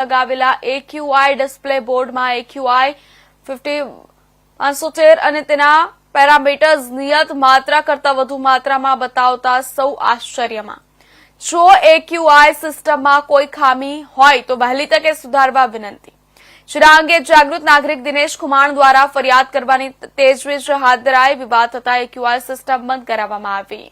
લગાવેલા AQI display બોર્ડમાં AQI fifty અને તેના પેરામીટર્સ નિયત માત્રા કરતાં વધુ માત્રામાં બતાવતા સૌ આશ્ચર્યમાં. જો એક્યુઆઈ સિસ્ટમમાં કોઈ ખામી હોય તો વહેલી તકે સુધારવા વિનંતી. જેના અંગે જાગૃત નાગરિક દિનેશ કુમાર દ્વારા ફરિયાદ કરવાની તેજવીજ હાથ ધરાઈ વિવાદ થતા એક્યુઆઈ સિસ્ટમ બંધ કરાવવામાં આવી.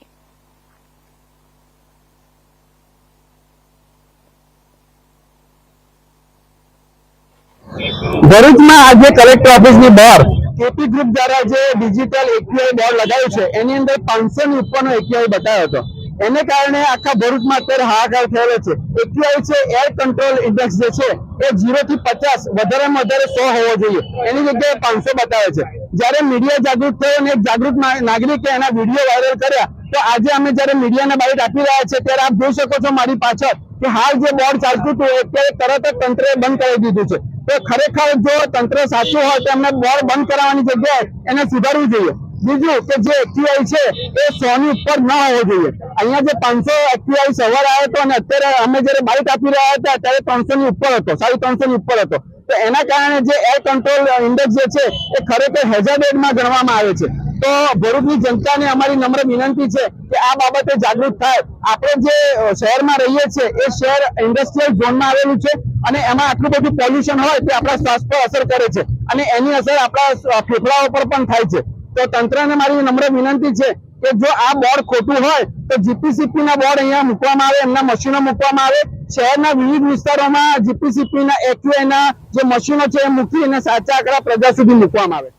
ભરૂચમાં આજે કલેક્ટર ઓફિસની બહાર કેપી ગ્રુપ દ્વારા જે ડિજિટલ એપીઆઈ બોર્ડ લગાવ્યું છે, એની અંદર પાંચસો ની ઉપરનો એપીઆઈ બતાવ્યો હતો. એને કારણે આખા ભરૂચમાં અત્યારે હાહાકાર થયેલો છે. એપીઆઈ છે એર કંટ્રોલ ઇન્ડેક્સ જે છે, એ ઝીરો થી પચાસ, વધારેમાં વધારે સો હોવો જોઈએ. એની જગ્યાએ પાંચસો બતાવે છે. જ્યારે મીડિયા જાગૃત થયો અને એક જાગૃત નાગરિકે એના વીડિયો વાયરલ કર્યા, તો આજે અમે જ્યારે મીડિયાને બાઇટ આપી રહ્યા છે ત્યારે આપ જોઈ શકો છો મારી પાછળ કે હાલ જે બોર્ડ ચાલતું હતું, એ અત્યારે તરત જ તંત્રએ બંધ કરી દીધું છે. તો ખરેખર જો તંત્ર સાચું હોય તો એમને બોર બંધ કરાવવાની જગ્યાએ એને સુધારવું જોઈએ. બીજું કે જે એક્યુઆઈ છે, એ સો ની ઉપર ન હોવો જોઈએ. અહીંયા જે પાંચસો એક્યુઆઈ સવારે આવ્યો હતો અને અત્યારે અમે જયારે બાઇટ આપી રહ્યા હતા, ત્યારે ત્રણસો ની ઉપર હતો, સાડી ત્રણસો ની ઉપર હતો. તો એના કારણે જે એર કંટ્રોલ ઇન્ડેક્સ જે છે, એ ખરેખર હેઝાબેડમાં ગણવામાં આવે છે. તો ભરૂચની જનતાને અમારી નમ્ર વિનંતી છે કે આ બાબતે જાગૃત થાય. આપણે જે શહેરમાં રહીએ છીએ, એ શહેર ઇન્ડસ્ટ્રીયલ ઝોનમાં આવેલું છે. અને એમાં આટલું બધું પોલ્યુશન હોય તે આપણા સ્વાસ્થ્ય પર અસર કરે છે. અને એની અસર આપણા ફેફડાઓ પર પણ થાય છે. તો તંત્રને મારી નમ્ર વિનંતી છે કે જો આ બોર્ડ ખોટું હોય તો જીપીસીપી ના બોર્ડ અહીંયા મૂકવામાં આવે, એમના મશીનો મૂકવામાં આવે. શહેરના વિવિધ વિસ્તારોમાં જીપીસીપી ના એક્યુઆઈ ના જે મશીનો છે એ મૂકી અને સાચા આંકડા પ્રજા સુધી મૂકવામાં આવે.